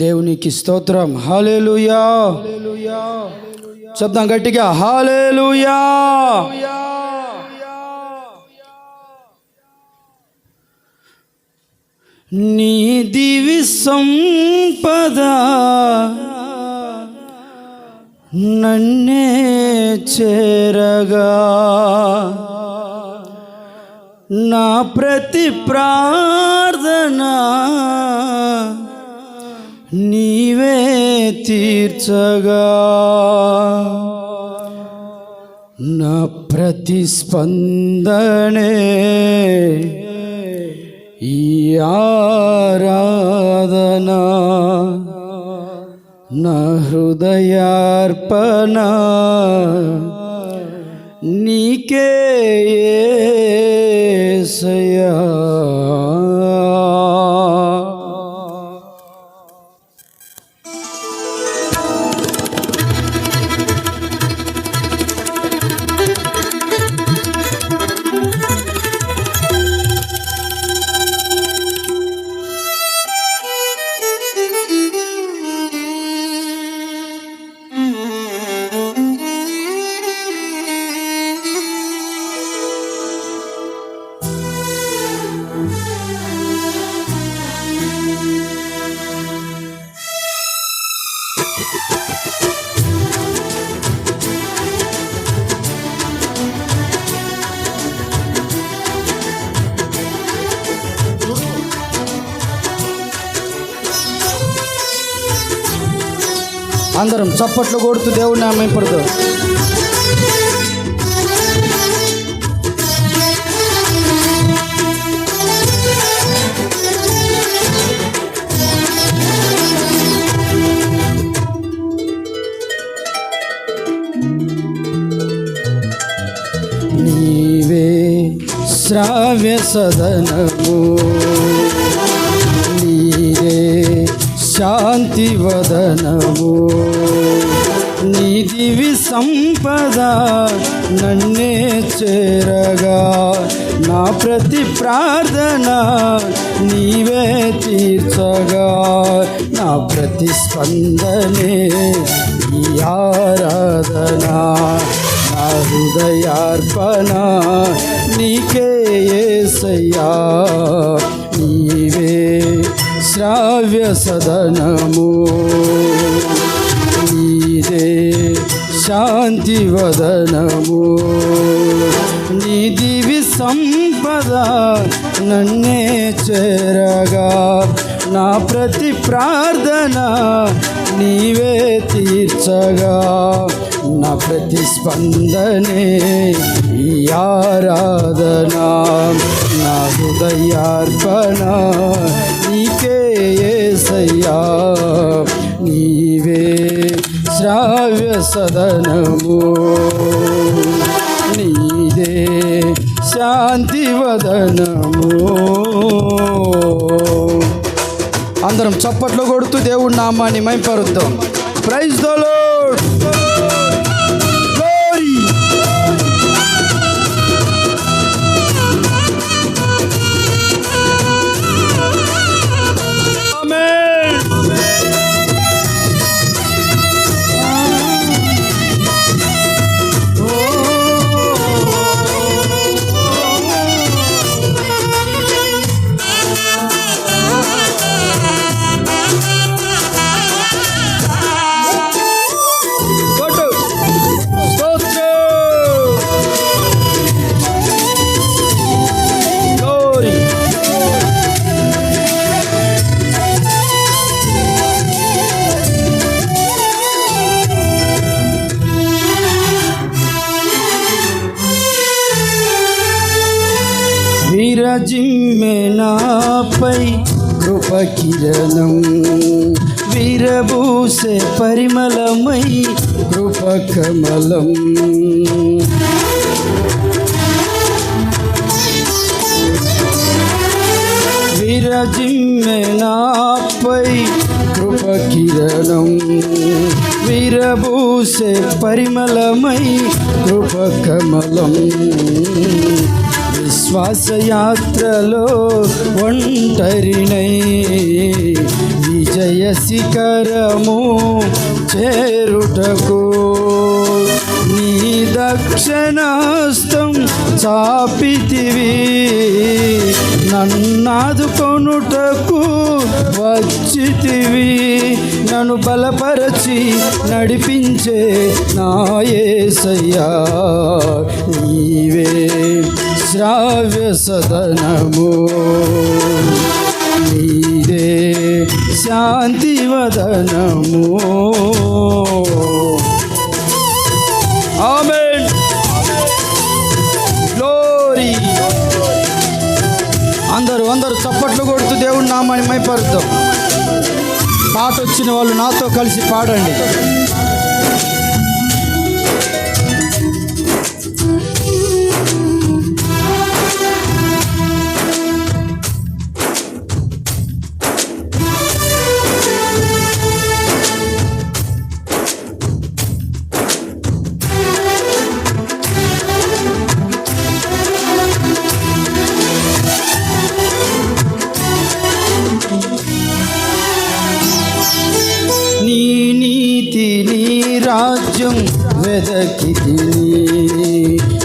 దేవునికి స్తోత్రం. హాలేలుయా చెప్దాం గట్టిగా. హాలేలుయా నీ దివి సంపద నన్నే చేరగా. నా ప్రతి ప్రార్థన. నీవే తీర్చగా. నా ప్రతిస్పందనే ఈ ఆరాధన. నా హృదయార్పణ నీకే సయా అందరం చప్పట్లు కొడుతూ దేవుడిని ఆమెపడదు శ్రావ్య సదనము. శాంతి వదనము. నీ సంపద నన్నే చేరగా. నా ప్రతి ప్రార్థన నీవే తీర్చగా. నా ప్రతి స్పందనే ఈ ఆరాధన. నా హృదయార్పణ నీకే యేసయ్యా నీవే శ్రావ్య సదనము. నీదే శాంతి వదనము. నీ సంపద నన్నే చేరగా. నా ప్రతి ప్రార్థన నీవే తీర్చగా. నా ప్రతి స్పందనే ఈ ఆరాధన. నా హృదయార్పణ యేసయ్యా నీవే శ్రావ్య సదనము. నీదే శాంతి వదనము. అందరం చప్పట్లు కొడుతూ దేవుడి నామాన్ని మైంపరుద్దాం. ప్రైజ్ దోలో విరజిమ్మె నాపై కృప కిరణం విరబూసే పరిమళమై కృప కమలం విరజిమ్మె నాపై కృప కిరణం విరబూసే పరిమళమై కృప కమలం విశ్వాసయాత్రలో ఒంటరినై విజయ శిఖరము చేరుటకు నీ దక్షిణాస్తం చాపితివి. నన్నాదుకొనుటకు వచ్చితివి. నన్ను బలపరచి నడిపించే నాయసయ్యా నీవే. శ్రావ్య సదనము. నీదే శాంతి వదనము. ఆమేన్. గ్లోరీ. అందరూ అందరూ చప్పట్లు కొడుతూ దేవుడు నామాన్ని మైపరుద్దాం. పాట వచ్చిన వాళ్ళు నాతో కలిసి పాడండి. రాజ్యం వెదకి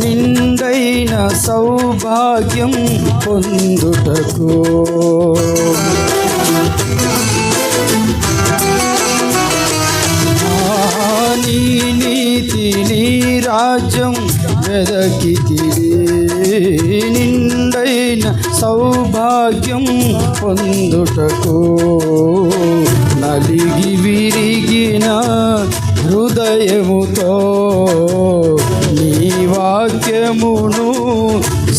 నిండైన సౌభాగ్యం పొందుటకు. ఆ, నీ నీతి నీ రాజ్యం వెదకి నిండైన సౌభాగ్యం పొందుటకు. నలిగి విరిగిన హృదయముతో నీ వాక్యమును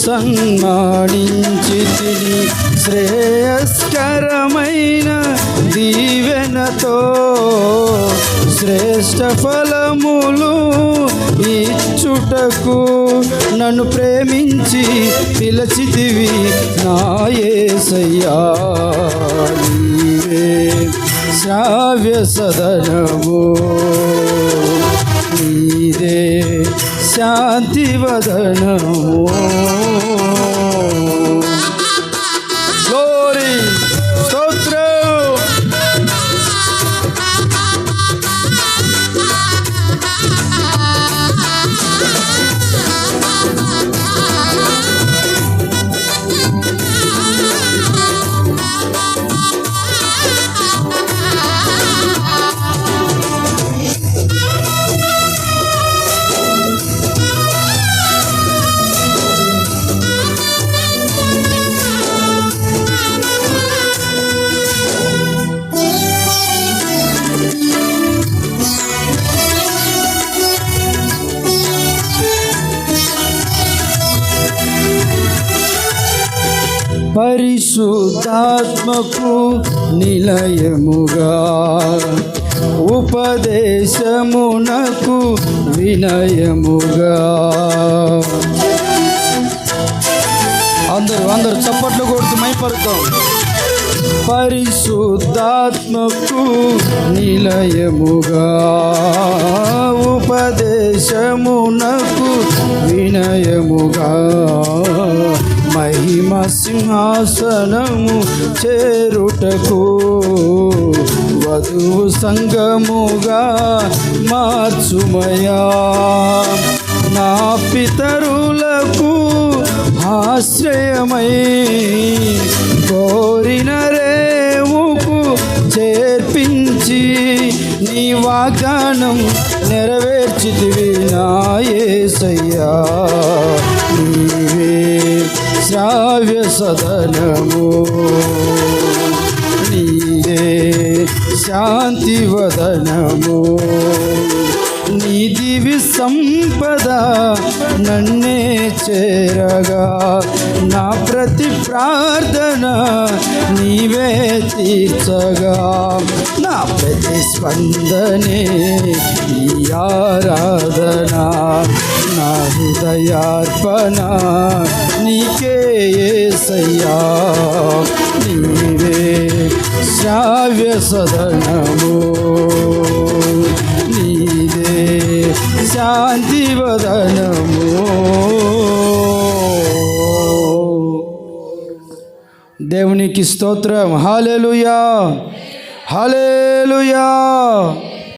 సన్మానించి శ్రేయస్కరమైన దీవెనతో శ్రేష్ట ఫలములు ఇచ్చుటకు నన్ను ప్రేమించి పిలచితివి నాయసయ్యా శ్రావ్య సదనము శాంతి పరిశుద్ధాత్మకు నిలయముగా. ఉపదేశమునకు వినయముగా. అందరూ అందరూ చప్పట్లు కొడుతూ మైపరుతాం పరిశుద్ధాత్మకు నిలయముగా. ఉపదేశమునకు వినయముగా. మహిమ సింహాసనము చేరుటకు వధువు సంగముగా మార్చుమయా. నా పితరులకు ఆశ్రయమై కోరిన రేవుకు చేర్పించి నీ వాగ్దానం నెరవేర్చితివి నాయేసయ్యా నీవే శ్రావ్య సదనము. నీదే శాంతివదనము నీ దివి సంపద నన్నే చేరగా. నా ప్రతి ప్రార్థన నీవే తీర్చగా. నా ప్రతి స్పందనే ఈ ఆరాధన నా హృదయార్పణ నీకే సయ్యా నీవే శ్రావ్య సదనము. శాంతి వదనము దేవునికి స్తోత్రం హాలెలుయా హలేలుయా